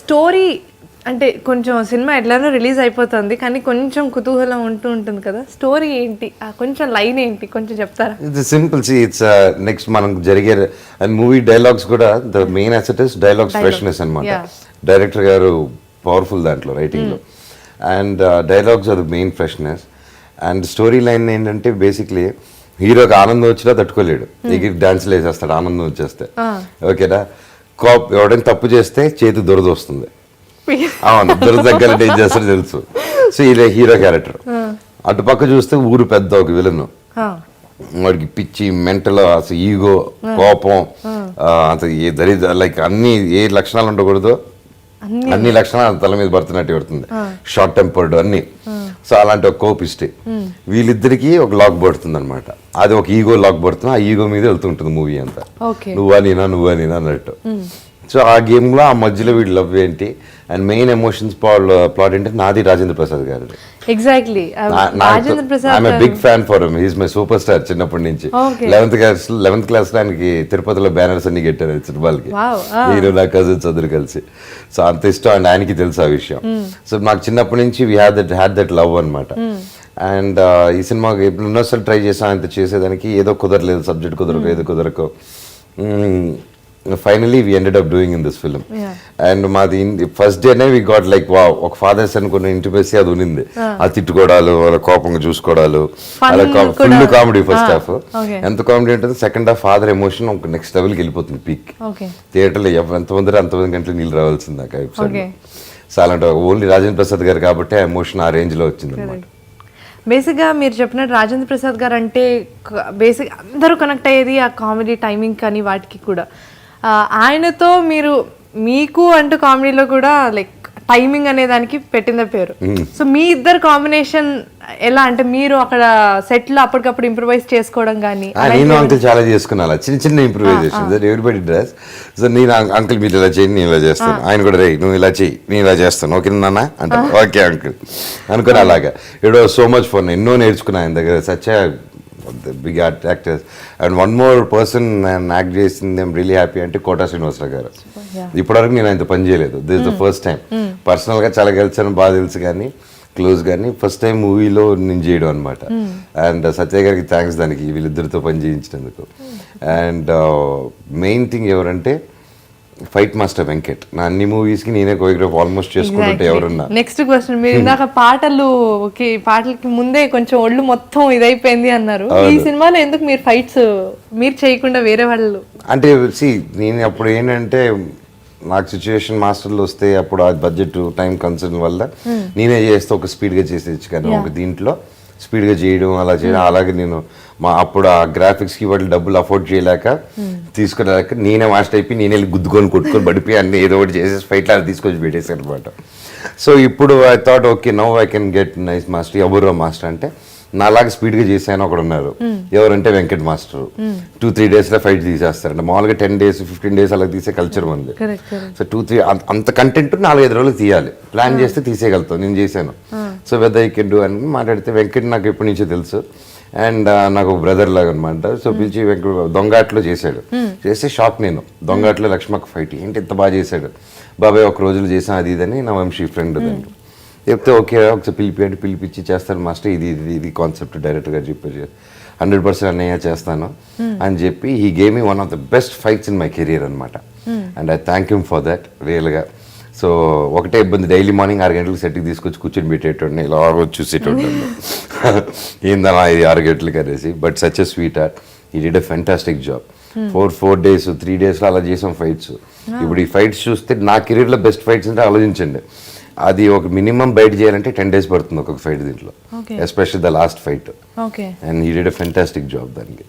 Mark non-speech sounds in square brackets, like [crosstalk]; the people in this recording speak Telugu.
స్టోరీ అంటే కొంచెం సినిమా ఎట్లానో రిలీజ్ అయిపోతుంది కానీ కొంచెం కుతూహలం ఉంటూ ఉంటుంది కదా. స్టోరీ ఏంటి? ఆ కొంచెం లైన్ ఏంటి? కొంచెం చెప్తారా? It's simple. See it's next మనకు జరిగే అండ్ మూవీ డైలాగ్స్ కూడా the main asset is dialogues freshness అనమాట. డైరెక్టర్ గారు పవర్ఫుల్ దాంట్లో రైటింగ్లో and dialogues are the main freshness and story line ఏంటంటే బేసిక్లీ హీరోకి ఆనందం వచ్చినా తట్టుకోలేడు. ఎగిరి డాన్స్లు వేసేస్తాడు ఆనందం వచ్చేస్తే. ఓకేనా కాప్ ఎవడైనా తప్పు చేస్తే చేతి దురద వస్తుంది. అవును దురద తగ్గాలంటే ఏం తెలుసు. సో ఇలా హీరో క్యారెక్టర్. అటుపక్క చూస్తే ఊరు పెద్ద ఒక విలను. వాడికి పిచ్చి మెంటల్ అసలు ఈగో కోపం అసలు ఏ దరిద్ర లైక్ అన్ని ఏ లక్షణాలు ఉండకూడదో. అన్ని లక్షణాలు తల మీద పడుతున్నట్టు పెడుతుంది. షార్ట్ టెంపర్డ్ అన్ని. సో అలాంటి ఒక కోపిస్టే వీళ్ళిద్దరికి ఒక లాక్ పడుతుంది అనమాట అది ఒక ఈగో లాక్ పడుతుంది ఆ ఈగో మీద వెళ్తుంటుంది మూవీ అంతా. నువ్వా నేనా నువ్వా నేనా అన్నట్టు. సో ఆ గేమ్లో ఆ మధ్యలో వీడి లవ్ ఏంటి? అండ్ మెయిన్ ఎమోషన్స్ ప్లాట్ ఏంటి నాది Rajendra Prasad garu exactly Rajendra Prasad big fan for his my super star చిన్నప్పటి నుంచి. లెవెన్త్ క్లాస్ లెవెన్త్ క్లాస్లో ఆయనకి తిరుపతిలో బ్యానర్స్ అన్ని కట్టారు సినిమాలకి. నేను నా కజిన్స్ అందరు కలిసి. సో అంత ఇష్టం అండ్ ఆయనకి తెలుసు ఆ విషయం. సో నాకు చిన్నప్పటి నుంచి we had that had that love అనమాట అండ్ ఈ సినిమాకి ఎన్నోసార్లు ట్రై చేసాం అంత చేసేదానికి ఏదో కుదరలేదు సబ్జెక్ట్ కుదరక ఏదో కుదరక. Finally we ended up doing in this film. And మాది ఫస్ట్ డేనే వి గాట్ లైక్ వా ఒక ఫాదర్స్ అనుకున్న ఇంటిమేసి అది ఉన్నింది. ఆ. తిట్టుకోవడాలు వాళ్ళ కోపంగా చూసుకోవడాలు అలా ఫుల్. Comedy first half. ఎంత కామెడీ ఉంటుంది? సెకండ్ హాఫ్ ఫాదర్ ఎమోషన్ ఒక నెక్స్ట్ లెవెల్కి వెళ్ళిపోతుంది పీక్ థియేటర్లో ఎంతమంది అంతమంది గంటలు నీళ్ళు రావాల్సింది నాకు. సో అలాంటి ఓన్లీ రాజేంద్ర ప్రసాద్ గారు కాబట్టి ఆ ఎమోషన్ ఆ రేంజ్లో వచ్చింది అనమాట బేసిక్గా మీరు చెప్పినట్టు రాజేంద్ర ప్రసాద్ గారు అంటే బేసిక్ అందరూ కనెక్ట్ అయ్యేది ఆ కామెడీ టైమింగ్ కానీ వాటికి కూడా. ఆయనతో మీరు మీకు అంటూ కామెడీలో కూడా లైక్ టైమింగ్ అనే దానికి పెట్టిన పేరు. సో మీ ఇద్దరు కాంబినేషన్ ఎలా అంటే మీరు అక్కడ సెట్లో అప్పటికప్పుడు ఇంప్రూవైజ్ చేసుకోవడం కానీ నేను అంకుల్ చాలా చేసుకున్నా అలా. చిన్న చిన్న ఇంప్రూవైజేషన్ ఎవ్రీబడి డ్రెస్ సో నేను అంకుల్ మీరు ఇలా చేయండి నేను ఇలా చేస్తాను. ఆయన కూడా రే నువ్వు ఇలా చెయ్యి నేను ఇలా చేస్తాను. ఓకే నాన్న? అంటే ఓకే అంకుల్ అనుకుని అలాగా. ఇడో సో మచ్ ఫోన్ ఎన్నో నేర్చుకున్నా ఆయన దగ్గర. Such big actors and one more person నేను యాక్ట్ చేసింది ఐమ్ రియలీ హ్యాపీ అంటే కోటా శ్రీనివాసరావు గారు. ఇప్పటివరకు నేను ఆయనతో పని చేయలేదు. దిస్ ద ఫస్ట్ టైం పర్సనల్గా చాలా కలిసాను బాగా తెలుసు కానీ క్లోజ్ కానీ ఫస్ట్ టైం మూవీలో నేను చేయడం అనమాట అండ్ సత్య గారికి థ్యాంక్స్ దానికి వీళ్ళిద్దరితో పని చేయించినందుకు. అండ్ మెయిన్ థింగ్ ఎవరంటే ఫైట్ మాస్టర్ వెంకట్. నా అన్ని మూవీస్కి నేనే కోరియోగ్రాఫ్ ఆల్మోస్ట్ చేసుకుంటుంటే ఎవరున్నా. నెక్స్ట్ క్వశ్చన్ మీరు ఇందాక పాటలు కి పాటలకి ముందే కొంచెం ఒళ్ళు మొత్తం ఇదైపోయింది అన్నారు. ఈ సినిమాలో ఎందుకు మీరు ఫైట్స్ మీరు చేయకుండా వేరే వాళ్ళు? అంటే సి నేను అప్పుడు ఏంటంటే నాకు సిచ్యువేషన్ మాస్టర్లు వస్తే అప్పుడు ఆ బడ్జెట్ టైం కన్సర్న్ వల్ల నేనే చేస్తే ఒక స్పీడ్గా చేసేయచ్చు కానీ ఒక దీంట్లో. స్పీడ్గా చేయడం అలా చేయడం. అలాగే నేను మా అప్పుడు ఆ గ్రాఫిక్స్కి వాటి డబ్బులు అఫోర్డ్ చేయలేక తీసుకోలేక నేనే మాస్టర్ అయిపోయి నేనే వెళ్ళి గుద్దుకొని కొట్టుకొని పడిపోయి అన్ని ఏదో ఒకటి చేసేసి ఫైట్ లాగా తీసుకొచ్చి పెట్టేసాను అనమాట సో ఇప్పుడు I thought okay no I can get nice master ఎవరో మాస్టర్ అంటే నాలాగా స్పీడ్గా చేశాను ఒకడు ఉన్నారు. ఎవరంటే వెంకట్ మాస్టర్ టూ త్రీ డేస్లో ఫైట్ తీసేస్తారంట. మామూలుగా టెన్ డేస్ ఫిఫ్టీన్ డేస్ అలా తీసే కల్చర్ ఉంది. సో టూ త్రీ అంత కంటెంట్ నాలుగైదు రోజులు తీయాలి. ప్లాన్ చేస్తే తీసేయగలుగుతాం. నేను చేశాను. So whether I can do అని మాట్లాడితే వెంకట్ నాకు ఎప్పటి నుంచో తెలుసు. అండ్ నాకు బ్రదర్ లాగా అనమాట సో పిలిచి వెంకట్ దొంగాట్లో చేశాడు. చేస్తే షాక్ నేను. దొంగాట్లో లక్ష్మక్క ఫైట్ ఏంటి ఎంత బాగా చేశాడు? బాబాయ్ ఒక రోజులు చేసాం అది ఇదని నా వంశీ ఫ్రెండ్ దాంట్లో చెప్తే ఓకే ఒకసారి పిలిపి పిలిపించి చేస్తాను మాస్టర్. ఇది ఇది ఇది కాన్సెప్ట్ డైరెక్ట్గా చెప్పారు హండ్రెడ్ పర్సెంట్ అన్నయ్య చేస్తాను. అని చెప్పి ఈ game one of the best fights in my career అనమాట and I thank you for that రియల్గా సో ఒకటే ఇబ్బంది డైలీ మార్నింగ్ ఆరు గంటలకు సెట్కి తీసుకొచ్చి కూర్చొని పెట్టేటోడిని ఇలా వచ్చి చూసేటోడిని ఏందన్నా [laughs] ఇది ఆరు గంటలకు అనేసి. But such a sweetheart he did a fantastic job four four days three డేస్లో అలా చేసాం ఫైట్స్ ఇప్పుడు ఈ ఫైట్స్ చూస్తే నా కెరీర్లో బెస్ట్ ఫైట్స్ అంటే ఆలోచించండి. అది ఒక మినిమం బయట చేయాలంటే టెన్ డేస్ పడుతుంది ఒక్కొక్క ఫైట్ దీంట్లో. Okay. Especially the last fight okay and he did a fantastic job దానికి.